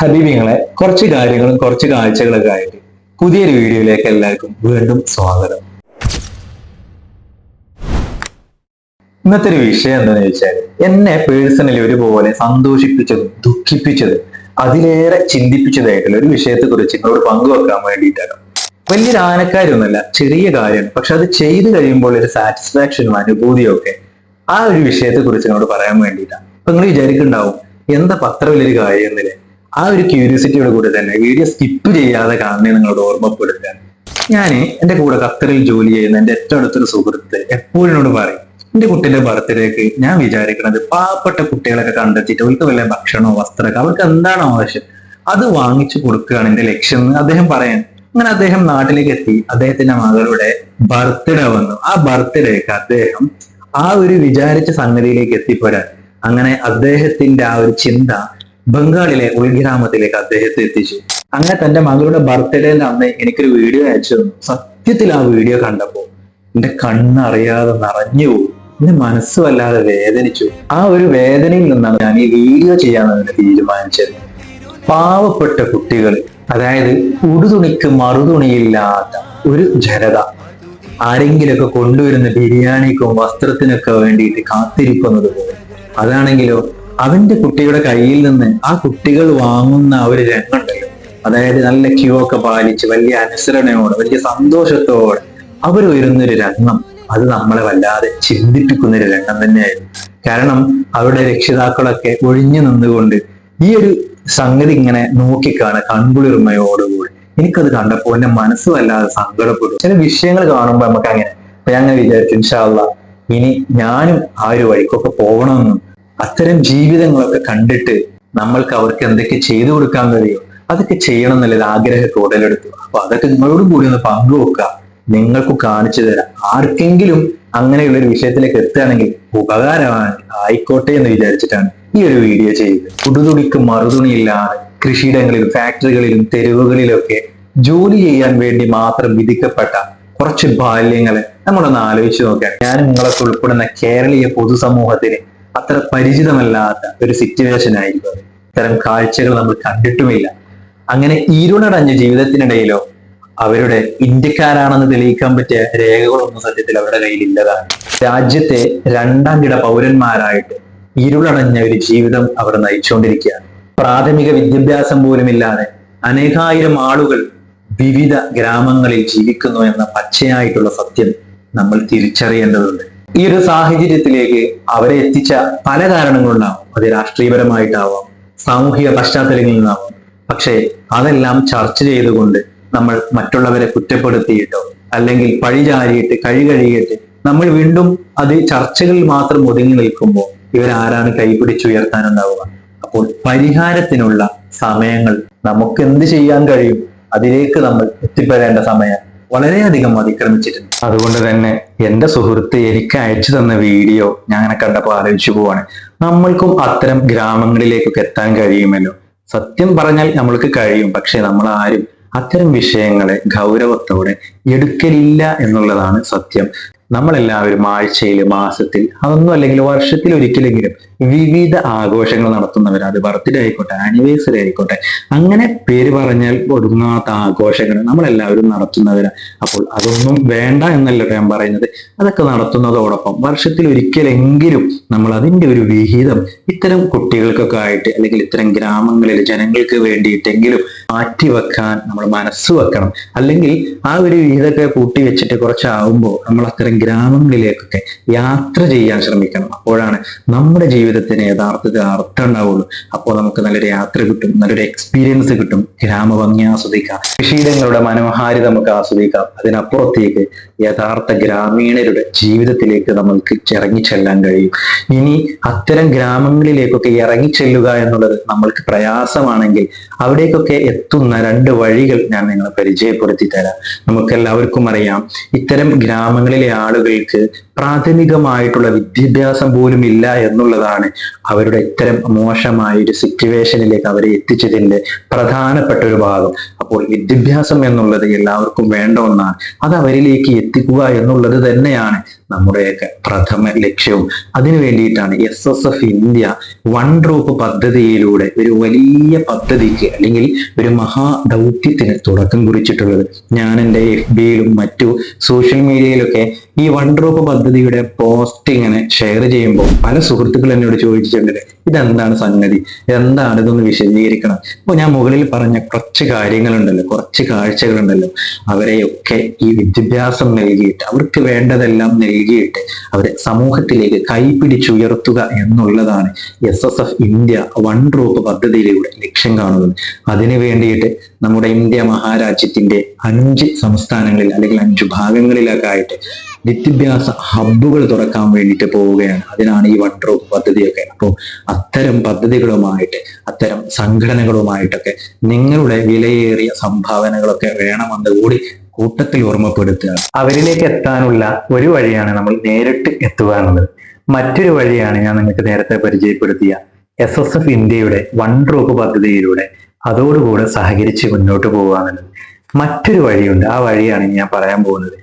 ഹബീബിങ്ങളെ കുറച്ച് കാര്യങ്ങളും കുറച്ച് കാഴ്ചകളൊക്കെ ആയിട്ട് പുതിയൊരു വീഡിയോയിലേക്ക് എല്ലാവർക്കും വീണ്ടും സ്വാഗതം. ഇന്നത്തെ ഒരു വിഷയം എന്താണെന്ന് ചോദിച്ചാൽ എന്നെ പേഴ്സണലി ഒരുപോലെ സന്തോഷിപ്പിച്ചതും ദുഃഖിപ്പിച്ചതും അതിലേറെ ചിന്തിപ്പിച്ചതായിട്ടുള്ള ഒരു വിഷയത്തെ കുറിച്ച് നിങ്ങളോട് പങ്കുവെക്കാൻ വേണ്ടിയിട്ടാണ്. വലിയൊരു ആനക്കാരൊന്നുമല്ല ചെറിയ കാര്യം പക്ഷെ അത് ചെയ്തു കഴിയുമ്പോൾ ഒരു സാറ്റിസ്ഫാക്ഷനും അനുഭൂതിയും ഒക്കെ ആ ഒരു വിഷയത്തെ കുറിച്ച് നിങ്ങളോട് പറയാൻ വേണ്ടിയിട്ടാണ്. അപ്പൊ നിങ്ങൾ വിചാരിക്കുന്നുണ്ടാവും എന്താ പത്ര വലിയൊരു കാര്യം എന്നില്ലേ? ആ ഒരു ക്യൂരിയോസിറ്റിയുടെ കൂടി തന്നെ വീഡിയോ സ്കിപ്പ് ചെയ്യാതെ കാണുന്നേ നിങ്ങളോട് ഓർമ്മപ്പെടുത്താൻ ഞാൻ എന്റെ കൂടെ ഖത്തറിൽ ജോലി ചെയ്യുന്ന എന്റെ ഏറ്റവും അടുത്തൊരു സുഹൃത്ത് എപ്പോഴും പറയും എന്റെ കുട്ടിയുടെ ബർത്ത്ഡേക്ക് ഞാൻ വിചാരിക്കുന്നത് പാവപ്പെട്ട കുട്ടികളൊക്കെ കണ്ടെത്തിയിട്ട് അവർക്ക് വല്ല ഭക്ഷണമോ വസ്ത്രമൊക്കെ അവർക്ക് എന്താണ് ആവശ്യം അത് വാങ്ങിച്ചു കൊടുക്കുകയാണ് എന്റെ ലക്ഷ്യം എന്ന് അദ്ദേഹം പറയാൻ. അങ്ങനെ അദ്ദേഹം നാട്ടിലേക്ക് എത്തി. അദ്ദേഹത്തിന്റെ മകളുടെ ബർത്ത്ഡേ വന്നു. ആ ബർത്ത്ഡേക്ക് അദ്ദേഹം ആ ഒരു വിചാരിച്ച സംഗതിയിലേക്ക് എത്തിപ്പോരാൻ അങ്ങനെ അദ്ദേഹത്തിന്റെ ആ ഒരു ചിന്ത ബംഗാളിലെ ഉൾഗ്രാമത്തിലേക്ക് അദ്ദേഹത്തെ എത്തിച്ചു. അങ്ങനെ തന്റെ മകളുടെ ബർത്ത്ഡേന്റെ അന്ന് എനിക്കൊരു വീഡിയോ അയച്ചു തന്നു. സത്യത്തിൽ ആ വീഡിയോ കണ്ടപ്പോ എന്റെ കണ്ണറിയാതെ നിറഞ്ഞു പോകും എന്റെ മനസ്സ് വല്ലാതെ വേദനിച്ചു. ആ ഒരു വേദനയിൽ നിന്നാണ് ഞാൻ ഈ വീഡിയോ ചെയ്യാമെന്ന് തീരുമാനിച്ചത്. പാവപ്പെട്ട കുട്ടികൾ അതായത് ഉടുതുണിക്ക് മറുതുണിയില്ലാത്ത ഒരു ജനത ആരെങ്കിലൊക്കെ കൊണ്ടുവരുന്ന ബിരിയാണിക്കും വസ്ത്രത്തിനൊക്കെ വേണ്ടിയിട്ട് കാത്തിരിക്കുന്നത് പോലെ. അതാണെങ്കിലോ അവന്റെ കുട്ടിയുടെ കയ്യിൽ നിന്ന് ആ കുട്ടികൾ വാങ്ങുന്ന ഒരു രംഗമുണ്ടല്ലോ. അതായത് നല്ല ക്യൂ ഒക്കെ പാലിച്ച് വലിയ അനുസരണയോടെ വലിയ സന്തോഷത്തോടെ അവർ വരുന്നൊരു രംഗം. അത് നമ്മളെ വല്ലാതെ ചിന്തിപ്പിക്കുന്ന ഒരു രംഗം തന്നെയായിരുന്നു. കാരണം അവരുടെ രക്ഷിതാക്കളൊക്കെ ഒഴിഞ്ഞു നിന്നുകൊണ്ട് ഈ ഒരു സംഗതി ഇങ്ങനെ നോക്കിക്കാണ് കൺകുളിർമയോടുകൂടി. എനിക്കത് കണ്ടപ്പോൾ എന്റെ മനസ്സ് വല്ലാതെ സങ്കടപ്പെട്ടു. ചില വിഷയങ്ങൾ കാണുമ്പോൾ നമുക്ക് അങ്ങനെ അപ്പൊ ഞാൻ അങ്ങനെ വിചാരിച്ചു ഇൻഷാല്ല ഇനി ഞാനും ആ ഒരു വഴിക്കൊക്കെ പോകണമെന്നും അത്തരം ജീവിതങ്ങളൊക്കെ കണ്ടിട്ട് നമ്മൾക്ക് അവർക്ക് എന്തൊക്കെ ചെയ്തു കൊടുക്കാൻ കഴിയും അതൊക്കെ ചെയ്യണം എന്നുള്ളത് ആഗ്രഹത്തെ ഉടലെടുത്തു. അപ്പൊ അതൊക്കെ നിങ്ങളോട് കൂടി ഒന്ന് പങ്കുവെക്കുക. നിങ്ങൾക്ക് കാണിച്ചു തരാം. ആർക്കെങ്കിലും അങ്ങനെയുള്ള ഒരു വിഷയത്തിലേക്ക് എത്തുകയാണെങ്കിൽ ഉപകാരമാണ്. ആയിക്കോട്ടെ എന്ന് വിചാരിച്ചിട്ടാണ് ഈ ഒരു വീഡിയോ ചെയ്തത് പുതുതുണിക്ക് മറുതുണിയില്ലാതെ കൃഷിയിടങ്ങളിലും ഫാക്ടറികളിലും തെരുവുകളിലൊക്കെ ജോലി ചെയ്യാൻ വേണ്ടി മാത്രം വിധിക്കപ്പെട്ട കുറച്ച് ബാല്യങ്ങളെ നമ്മളൊന്ന് ആലോചിച്ച് നോക്കാം. ഞാൻ നിങ്ങളൊക്കെ ഉൾപ്പെടുന്ന കേരളീയ പൊതുസമൂഹത്തിന് അത്ര പരിചിതമല്ലാത്ത ഒരു സിറ്റുവേഷൻ ആയിരിക്കും. ഇത്തരം കാഴ്ചകൾ നമ്മൾ കണ്ടിട്ടുമില്ല. അങ്ങനെ ഇരുളടഞ്ഞ ജീവിതത്തിനിടയിലോ അവരുടെ ഇന്ത്യക്കാരാണെന്ന് തെളിയിക്കാൻ പറ്റിയ രേഖകളൊന്നും സത്യത്തിൽ അവരുടെ കയ്യിൽ ഇല്ലതാണ് രാജ്യത്തെ രണ്ടാം കിട പൗരന്മാരായിട്ട് ഇരുളടഞ്ഞ ഒരു ജീവിതം അവർ നയിച്ചുകൊണ്ടിരിക്കുകയാണ്. പ്രാഥമിക വിദ്യാഭ്യാസം പോലും ഇല്ലാതെ അനേകായിരം ആളുകൾ വിവിധ ഗ്രാമങ്ങളിൽ ജീവിക്കുന്നു എന്ന പച്ചയായിട്ടുള്ള സത്യം നമ്മൾ തിരിച്ചറിയേണ്ടതുണ്ട്. ഈ ഒരു സാഹചര്യത്തിലേക്ക് അവരെ എത്തിച്ച പല കാരണങ്ങളുണ്ടാവും. അത് രാഷ്ട്രീയപരമായിട്ടാവാം സാമൂഹിക പശ്ചാത്തലങ്ങളിൽ നിന്നാവാം പക്ഷേ അതെല്ലാം ചർച്ച ചെയ്തുകൊണ്ട് നമ്മൾ മറ്റുള്ളവരെ കുറ്റപ്പെടുത്തിയിട്ടോ അല്ലെങ്കിൽ പഴിചാരിയിട്ട് കഴി കഴിയിട്ട് നമ്മൾ വീണ്ടും അത് ചർച്ചകളിൽ മാത്രം ഒതുങ്ങി നിൽക്കുമ്പോൾ ഇവരാരാണ് കൈപിടിച്ചുയർത്താനുണ്ടാവുക. അപ്പോൾ പരിഹാരത്തിനുള്ള സമയങ്ങൾ നമുക്ക് എന്ത് ചെയ്യാൻ കഴിയും? അതിലേക്ക് നമ്മൾ എത്തിപ്പെടേണ്ട സമയം വളരെയധികം അതിക്രമിച്ചിട്ടുണ്ട്. അതുകൊണ്ട് തന്നെ എന്റെ സുഹൃത്ത് എനിക്ക് അയച്ചു തന്ന വീഡിയോ ഞാൻ അങ്ങനെ കണ്ടപ്പോൾ ആലോചിച്ചു പോവാണ്. നമ്മൾക്കും അത്തരം ഗ്രാമങ്ങളിലേക്കൊക്കെ എത്താൻ കഴിയുമല്ലോ. സത്യം പറഞ്ഞാൽ നമ്മൾക്ക് കഴിയും പക്ഷെ നമ്മൾ ആരും അത്തരം വിഷയങ്ങളെ ഗൗരവത്തോടെ എടുക്കലില്ല എന്നുള്ളതാണ് സത്യം. നമ്മളെല്ലാവരും ആഴ്ചയിൽ മാസത്തിൽ അതൊന്നും അല്ലെങ്കിൽ വർഷത്തിൽ ഒരിക്കലെങ്കിലും വിവിധ ആഘോഷങ്ങൾ നടത്തുന്നവർ അത് ബർത്ത്ഡേ ആയിക്കോട്ടെ ആനിവേഴ്സറി ആയിക്കോട്ടെ അങ്ങനെ പേര് പറഞ്ഞാൽ ഒടുങ്ങാത്ത ആഘോഷങ്ങൾ നമ്മളെല്ലാവരും നടത്തുന്നവരാ. അപ്പോൾ അതൊന്നും വേണ്ട എന്നല്ല ഞാൻ പറയുന്നത്. അതൊക്കെ നടത്തുന്നതോടൊപ്പം വർഷത്തിൽ ഒരിക്കലെങ്കിലും നമ്മൾ അതിന്റെ ഒരു വിഹിതം ഇത്തരം കുട്ടികൾക്കൊക്കെ ആയിട്ട് അല്ലെങ്കിൽ ഇത്തരം ഗ്രാമങ്ങളിൽ ജനങ്ങൾക്ക് വേണ്ടിയിട്ടെങ്കിലും മാറ്റിവെക്കാൻ നമ്മൾ മനസ്സ് വെക്കണം. അല്ലെങ്കിൽ ആ ഒരു വിഹിതമൊക്കെ കൂട്ടി വെച്ചിട്ട് കുറച്ചാവുമ്പോൾ നമ്മൾ അത്തരം ഗ്രാമങ്ങളിലേക്കൊക്കെ യാത്ര ചെയ്യാൻ ശ്രമിക്കണം. അപ്പോഴാണ് നമ്മുടെ ജീവിതത്തിന് യഥാർത്ഥത്തിൽ അർത്ഥം ഉണ്ടാവുള്ളൂ. അപ്പോൾ നമുക്ക് നല്ലൊരു യാത്ര കിട്ടും നല്ലൊരു എക്സ്പീരിയൻസ് കിട്ടും. ഗ്രാമഭംഗി ആസ്വദിക്കാം കൃഷിയിടങ്ങളുടെ മനോഹാരിത നമുക്ക് ആസ്വദിക്കാം. അതിനപ്പുറത്തേക്ക് യഥാർത്ഥ ഗ്രാമീണരുടെ ജീവിതത്തിലേക്ക് നമുക്ക് ഇറങ്ങിച്ചെല്ലാൻ കഴിയും. ഇനി അത്തരം ഗ്രാമങ്ങളിലേക്കൊക്കെ ഇറങ്ങിച്ചെല്ലുക എന്നുള്ളത് നമ്മൾക്ക് പ്രയാസമാണെങ്കിൽ അവിടേക്കൊക്കെ എത്തുന്ന രണ്ട് വഴികൾ ഞാൻ നിങ്ങളെ പരിചയപ്പെടുത്തി തരാം നമുക്ക് എല്ലാവർക്കും അറിയാം ഇത്തരം ഗ്രാമങ്ങളിലെ ആളുകൾക്ക് പ്രാഥമികമായിട്ടുള്ള വിദ്യാഭ്യാസം പോലും ഇല്ല എന്നുള്ളതാണ് അവരുടെ ഇത്തരം മോശമായ ഒരു സിറ്റുവേഷനിലേക്ക് അവരെ എത്തിച്ചതിന്റെ പ്രധാനപ്പെട്ട ഒരു ഭാഗം. അപ്പോൾ വിദ്യാഭ്യാസം എന്നുള്ളത് എല്ലാവർക്കും വേണ്ട ഒന്നാണ്. അത് അവരിലേക്ക് എത്തിക്കുക എന്നുള്ളത് തന്നെയാണ് നമ്മുടെയൊക്കെ പ്രഥമ ലക്ഷ്യവും. അതിനു വേണ്ടിയിട്ടാണ് S S F India one drop പദ്ധതിയിലൂടെ ഒരു വലിയ പദ്ധതിക്ക് അല്ലെങ്കിൽ ഒരു മഹാ ദൗത്യത്തിന് തുടക്കം കുറിച്ചിട്ടുള്ളത്. ഞാൻ എന്റെ എഫ് ബിയിലും മറ്റു സോഷ്യൽ മീഡിയയിലൊക്കെ ഈ വൺ ഡ്രോപ്പ് പദ്ധതിയുടെ പോസ്റ്റ് ഇങ്ങനെ ഷെയർ ചെയ്യുമ്പോൾ പല സുഹൃത്തുക്കൾ എന്നോട് ചോദിച്ചിട്ടുണ്ട്. ഇതെന്താണ് സംഗതി? എന്താണ് ഇതൊന്ന് വിശദീകരിക്കണം. അപ്പൊ ഞാൻ മുകളിൽ പറഞ്ഞ കുറച്ച് കാര്യങ്ങളുണ്ടല്ലോ കുറച്ച് കാഴ്ചകളുണ്ടല്ലോ. അവരെയൊക്കെ ഈ വിദ്യാഭ്യാസം നൽകിയിട്ട് അവർക്ക് വേണ്ടതെല്ലാം നൽകിയിട്ട് അവരെ സമൂഹത്തിലേക്ക് കൈപിടിച്ചുയർത്തുക എന്നുള്ളതാണ് S S F India one drop പദ്ധതിയിലൂടെ ലക്ഷ്യം കാണുന്നത്. അതിനു വേണ്ടിയിട്ട് നമ്മുടെ ഇന്ത്യ മഹാരാജ്യത്തിന്റെ അഞ്ച് സംസ്ഥാനങ്ങളിൽ അല്ലെങ്കിൽ അഞ്ച് ഭാഗങ്ങളിലൊക്കെ ആയിട്ട് വിദ്യാഭ്യാസ ഹബ്ബുകൾ തുറക്കാൻ വേണ്ടിയിട്ട് പോവുകയാണ്. അതിനാണ് ഈ ഡ്രോപ്പ് പദ്ധതിയൊക്കെ. അപ്പോൾ അത്തരം പദ്ധതികളുമായിട്ട് അത്തരം സംഘടനകളുമായിട്ടൊക്കെ നിങ്ങളുടെ വിലയേറിയ സംഭാവനകളൊക്കെ വേണമെന്ന് കൂടി കൂട്ടത്തിൽ ഓർമ്മപ്പെടുത്തുകയാണ് അവരിലേക്ക് എത്താനുള്ള ഒരു വഴിയാണ് നമ്മൾ നേരിട്ട് എത്തുക എന്നത്. മറ്റൊരു വഴിയാണ് ഞാൻ നിങ്ങൾക്ക് നേരത്തെ പരിചയപ്പെടുത്തിയ എസ് എസ് എഫ് ഇന്ത്യയുടെ വൺ ഡ്രോപ്പ് പദ്ധതിയിലൂടെ അതോടുകൂടെ സഹകരിച്ച് മുന്നോട്ട് പോകുക എന്നുള്ളത് മറ്റൊരു വഴിയുണ്ട്. ആ വഴിയാണ് ഞാൻ പറയാൻ പോകുന്നത്.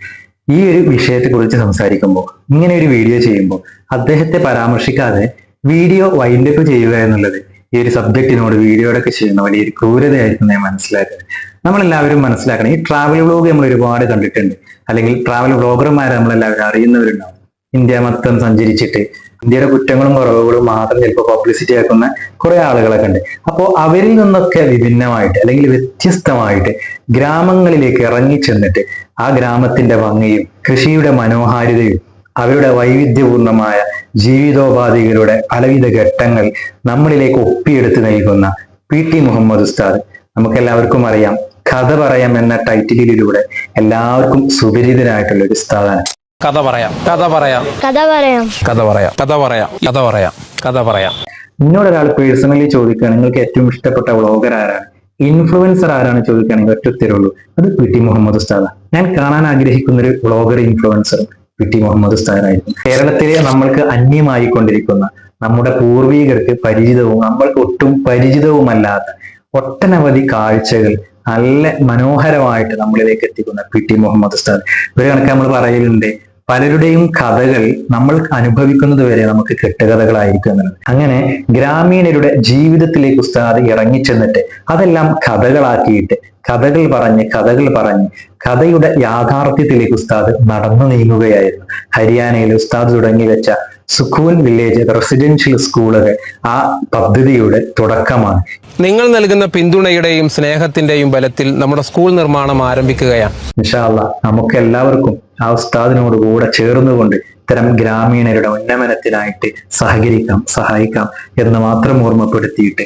ഈ ഒരു വിഷയത്തെ കുറിച്ച് സംസാരിക്കുമ്പോൾ ഇങ്ങനെ ഒരു വീഡിയോ ചെയ്യുമ്പോൾ അദ്ദേഹത്തെ പരാമർശിക്കാതെ വീഡിയോ വൈൻഡപ്പ് ചെയ്യുക എന്നുള്ളത് ഈ ഒരു സബ്ജക്റ്റിനോട് വീഡിയോടൊക്കെ ചെയ്യുന്ന വലിയൊരു ക്രൂരതയായിരിക്കും ഞാൻ മനസ്സിലാക്കുന്നത്. നമ്മളെല്ലാവരും മനസ്സിലാക്കണം. ഈ ട്രാവൽ വ്ളോഗ് നമ്മൾ ഒരുപാട് കണ്ടിട്ടുണ്ട്. അല്ലെങ്കിൽ ട്രാവൽ വ്ളോഗർമാരെ നമ്മളെല്ലാവരും അറിയുന്നവരുണ്ടാവും. ഇന്ത്യ മൊത്തം സഞ്ചരിച്ചിട്ട് ഇന്ത്യയുടെ കുറ്റങ്ങളും കുറവുകളും മാത്രം ചിലപ്പോൾ പബ്ലിസിറ്റി ആക്കുന്ന കുറെ ആളുകളൊക്കെ ഉണ്ട്. അപ്പോൾ അവരിൽ നിന്നൊക്കെ വിഭിന്നമായിട്ട് അല്ലെങ്കിൽ വ്യത്യസ്തമായിട്ട് ഗ്രാമങ്ങളിലേക്ക് ഇറങ്ങി ചെന്നിട്ട് ആ ഗ്രാമത്തിന്റെ ഭംഗിയും കൃഷിയുടെ മനോഹാരിതയും അവരുടെ വൈവിധ്യപൂർണമായ ജീവിതോപാധികളുടെ പലവിധ ഘട്ടങ്ങൾ നമ്മളിലേക്ക് ഒപ്പിയെടുത്ത് നൽകുന്ന പി ടി മുഹമ്മദ് ഉസ്താദ്. നമുക്കെല്ലാവർക്കും അറിയാം. കഥ പറയാം എന്ന ടൈറ്റിലിലൂടെ എല്ലാവർക്കും സുപരിചിതനായിട്ടുള്ള ഒരു ഉസ്താദാണ്. കഥ പറയാം. കഥ പറയാം. കഥ പറയാം. കഥ പറയാം. കഥ പറയാം. കഥ പറയാം. കഥ പറയാം. എന്നോട് ഒരാൾ പേഴ്സണലി ചോദിക്കുകയാണ് നിങ്ങൾക്ക് ഏറ്റവും ഇഷ്ടപ്പെട്ട വ്ളോഗർ ആരാണ്? ഇൻഫ്ലുവൻസർ ആരാണ് ചോദിക്കുകയാണെങ്കിൽ ഒറ്റ ഉത്തരവുള്ളൂ അത് പി ടി മുഹമ്മദ് ഉസ്താദ്. ഞാൻ കാണാൻ ആഗ്രഹിക്കുന്ന ഒരു vlogger influencer P T Muhammad ഉസ്താദായിരുന്നു. കേരളത്തിലെ നമ്മൾക്ക് അന്യമായി കൊണ്ടിരിക്കുന്ന നമ്മുടെ പൂർവീകർക്ക് പരിചിതവും നമ്മൾക്ക് ഒട്ടും പരിചിതവുമല്ലാത്ത ഒട്ടനവധി കാഴ്ചകൾ നല്ല മനോഹരമായിട്ട് നമ്മളിലേക്ക് എത്തിക്കുന്ന പി ടി മുഹമ്മദ് ഉസ്താദ്. ഒരു കണക്ക് നമ്മൾ പറയലുണ്ട് പലരുടെയും കഥകൾ നമ്മൾ അനുഭവിക്കുന്നത് വരെ നമുക്ക് കെട്ടുകഥകളായിരിക്കും എന്നുള്ളത്. അങ്ങനെ ഗ്രാമീണരുടെ ജീവിതത്തിലേക്ക് ഉസ്താദ് ഇറങ്ങിച്ചെന്നിട്ട് അതെല്ലാം കഥകളാക്കിയിട്ട് കഥകൾ പറഞ്ഞ് കഥകൾ പറഞ്ഞ് കഥയുടെ യാഥാർത്ഥ്യത്തിലേക്ക് ഉസ്താദ് നടന്നു നീങ്ങുകയായിരുന്നു. ഹരിയാനയിൽ ഉസ്താദ് തുടങ്ങി വെച്ച സുഖൂൻ വില്ലേജ് റെസിഡൻഷ്യൽ സ്കൂളുകൾ ആ പദ്ധതിയുടെ തുടക്കമാണ്. നിങ്ങൾ നൽകുന്ന പിന്തുണയുടെയും സ്നേഹത്തിന്റെയും ബലത്തിൽ നമ്മുടെ സ്കൂൾ നിർമ്മാണം ആരംഭിക്കുകയാണ്. ഇൻഷാല്ല നമുക്ക് എല്ലാവർക്കും ആ ഉസ്താദിനോട് കൂടെ ചേർന്നുകൊണ്ട് ഇത്തരം ഗ്രാമീണരുടെ ഉന്നമനത്തിനായിട്ട് സഹകരിക്കാം സഹായിക്കാം എന്ന് മാത്രം ഓർമ്മപ്പെടുത്തിയിട്ട്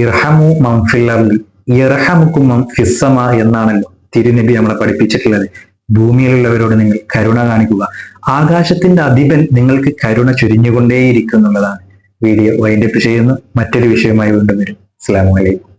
ഇർഹമു മംഫില്ലറിൽ ഇർഹമുക്കും ഫിസ്സമ എന്നാണല്ലോ തിരുനബി നമ്മളെ പഠിപ്പിച്ചിട്ടുള്ളത്. ഭൂമിയിലുള്ളവരോട് നിങ്ങൾ കരുണ കാണിക്കുക. ആകാശത്തിന്റെ അധിപൻ നിങ്ങൾക്ക് കരുണ ചുരിഞ്ഞുകൊണ്ടേയിരിക്കും എന്നുള്ളതാണ്. വീഡിയോ വൈൻഡപ്പ് ചെയ്യുന്നു. മറ്റൊരു വിഷയമായി വീണ്ടും വരും. അസ്സാം വലൈക്കും